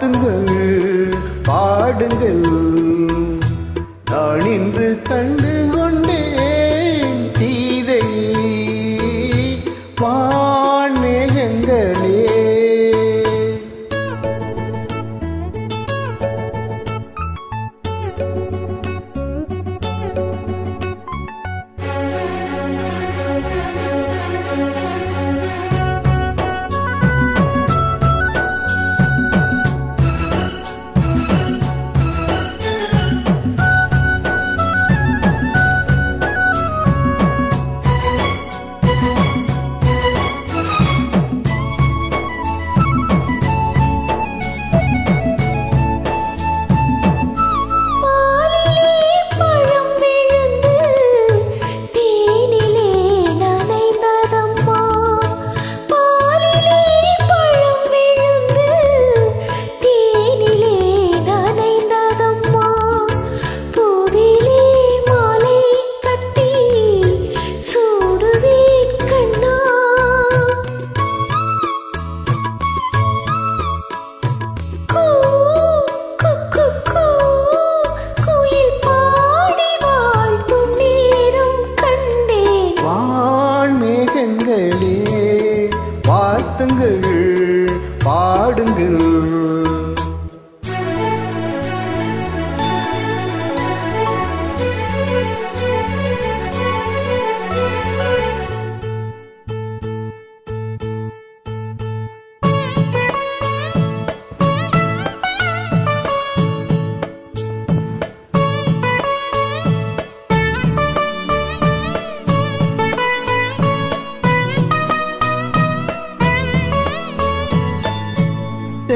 வாழ்த்துங்கள் பாடுங்கள். நான் இன்று கண்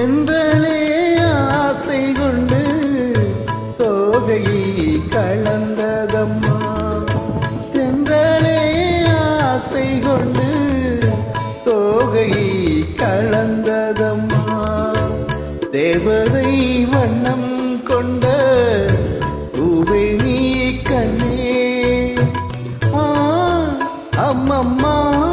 தென்றலே ஆசை கொண்டு தோகையில் கலந்ததம்மா. தென்றலே ஆசை கொண்டு தோகையில் கலந்ததம்மா. தேவதை வண்ணம் கொண்ட பூவை நீ கண்ணே. ஆ அம்மம்மா.